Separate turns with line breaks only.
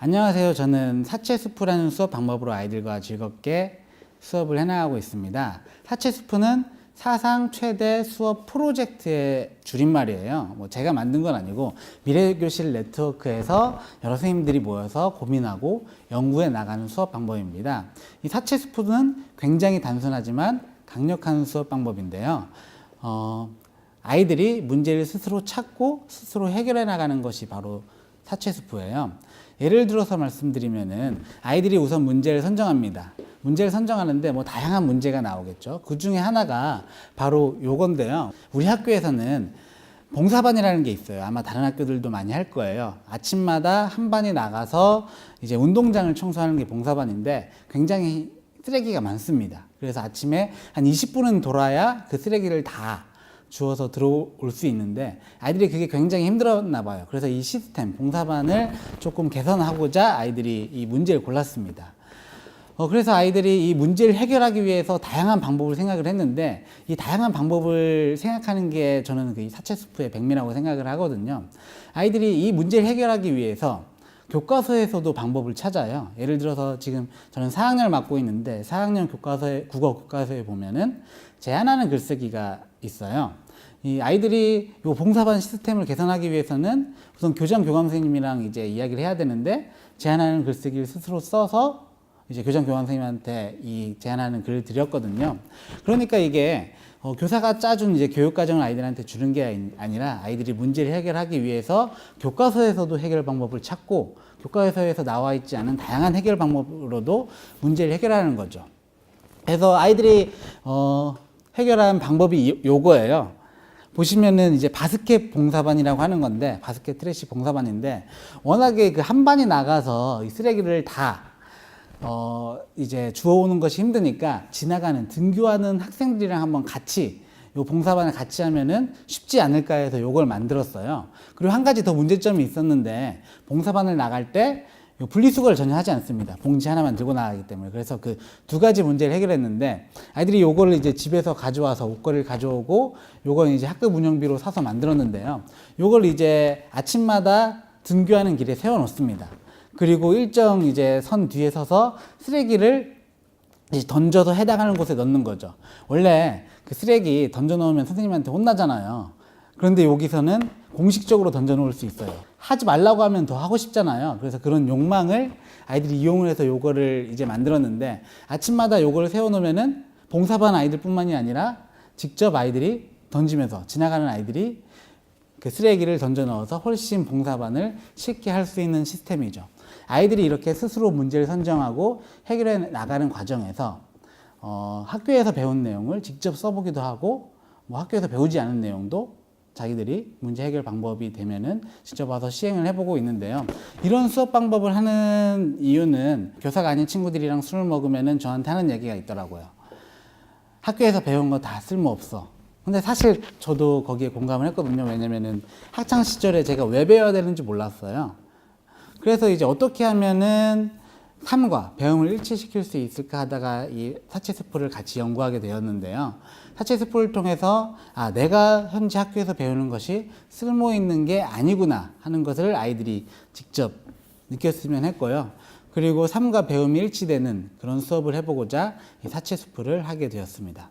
안녕하세요. 저는 사체스프라는 수업 방법으로 아이들과 즐겁게 수업을 해나가고 있습니다. 사체스프는 사상 최대 수업 프로젝트의 줄임말이에요. 뭐 제가 만든 건 아니고 미래교실 네트워크에서 여러 선생님들이 모여서 고민하고 연구해 나가는 수업 방법입니다. 이 사체스프는 굉장히 단순하지만 강력한 수업 방법인데요. 어, 아이들이 문제를 스스로 찾고 스스로 해결해 나가는 것이 바로 사체스프예요. 예를 들어서 말씀드리면은 아이들이 우선 문제를 선정합니다. 문제를 선정하는데 뭐 다양한 문제가 나오겠죠. 그 중에 하나가 바로 요건데요. 우리 학교에서는 봉사반이라는 게 있어요. 아마 다른 학교들도 많이 할 거예요. 아침마다 한 반이 나가서 이제 운동장을 청소하는 게 봉사반인데 굉장히 쓰레기가 많습니다. 그래서 아침에 한 20분은 돌아야 그 쓰레기를 다 주워서 들어올 수 있는데 아이들이 그게 굉장히 힘들었나 봐요. 그래서 이 시스템 봉사반을 조금 개선하고자 아이들이 이 문제를 골랐습니다. 어, 그래서 아이들이 이 문제를 해결하기 위해서 다양한 방법을 생각을 했는데 이 다양한 방법을 생각하는 게 저는 그 사체스프의 백미라고 생각을 하거든요. 아이들이 이 문제를 해결하기 위해서 교과서에서도 방법을 찾아요. 예를 들어서 지금 저는 4학년을 맡고 있는데 4학년 교과서에 국어 교과서에 보면은 제안하는 글쓰기가 있어요. 이 아이들이 이 봉사반 시스템을 개선하기 위해서는 우선 교장 교감 선생님이랑 이제 이야기를 해야 되는데 제안하는 글쓰기를 스스로 써서 이제 교장 교감 선생님한테 이 제안하는 글을 드렸거든요. 그러니까 이게 어, 교사가 짜준 이제 교육 과정을 아이들한테 주는 게 아니- 아니라 아이들이 문제를 해결하기 위해서 교과서에서도 해결 방법을 찾고 교과서에서 나와 있지 않은 다양한 해결 방법으로도 문제를 해결하는 거죠. 그래서 아이들이 어, 해결한 방법이 이- 요거예요. 보시면은 이제 바스켓 봉사반이라고 하는 건데 바스켓 트래시 봉사반인데 워낙에 그 한 반이 나가서 이 쓰레기를 다 어, 이제 주워오는 것이 힘드니까 지나가는 등교하는 학생들이랑 한번 같이 요 봉사반을 같이 하면은 쉽지 않을까 해서 요걸 만들었어요. 그리고 한 가지 더 문제점이 있었는데 봉사반을 나갈 때요 분리수거를 전혀 하지 않습니다. 봉지 하나만 들고 나가기 때문에. 그래서 그 두 가지 문제를 해결했는데 아이들이 요거를 이제 집에서 가져와서 옷걸이를 가져오고 요건 이제 학급 운영비로 사서 만들었는데요. 요걸 이제 아침마다 등교하는 길에 세워 놓습니다. 그리고 일정 이제 선 뒤에 서서 쓰레기를 던져서 해당하는 곳에 넣는 거죠. 원래 그 쓰레기 던져 놓으면 선생님한테 혼나잖아요. 그런데 여기서는 공식적으로 던져 놓을 수 있어요. 하지 말라고 하면 더 하고 싶잖아요. 그래서 그런 욕망을 아이들이 이용을 해서 요거를 이제 만들었는데 아침마다 요거를 세워 놓으면은 봉사반 아이들뿐만이 아니라 직접 아이들이 던지면서 지나가는 아이들이 그 쓰레기를 던져 넣어서 훨씬 봉사반을 쉽게 할 수 있는 시스템이죠. 아이들이 이렇게 스스로 문제를 선정하고 해결해 나가는 과정에서 어, 학교에서 배운 내용을 직접 써보기도 하고 뭐 학교에서 배우지 않은 내용도 자기들이 문제 해결 방법이 되면은 직접 와서 시행을 해보고 있는데요. 이런 수업 방법을 하는 이유는 교사가 아닌 친구들이랑 술을 먹으면은 저한테 하는 얘기가 있더라고요. 학교에서 배운 거 다 쓸모없어. 근데 사실 저도 거기에 공감을 했거든요. 왜냐면은 학창 시절에 제가 왜 배워야 되는지 몰랐어요. 그래서 이제 어떻게 하면은 삶과 배움을 일치시킬 수 있을까 하다가 이 사체세포를 같이 연구하게 되었는데요. 사체세포를 통해서 아, 내가 현재 학교에서 배우는 것이 쓸모 있는 게 아니구나 하는 것을 아이들이 직접 느꼈으면 했고요. 그리고 삶과 배움이 일치되는 그런 수업을 해보고자 이 사체수프를 하게 되었습니다.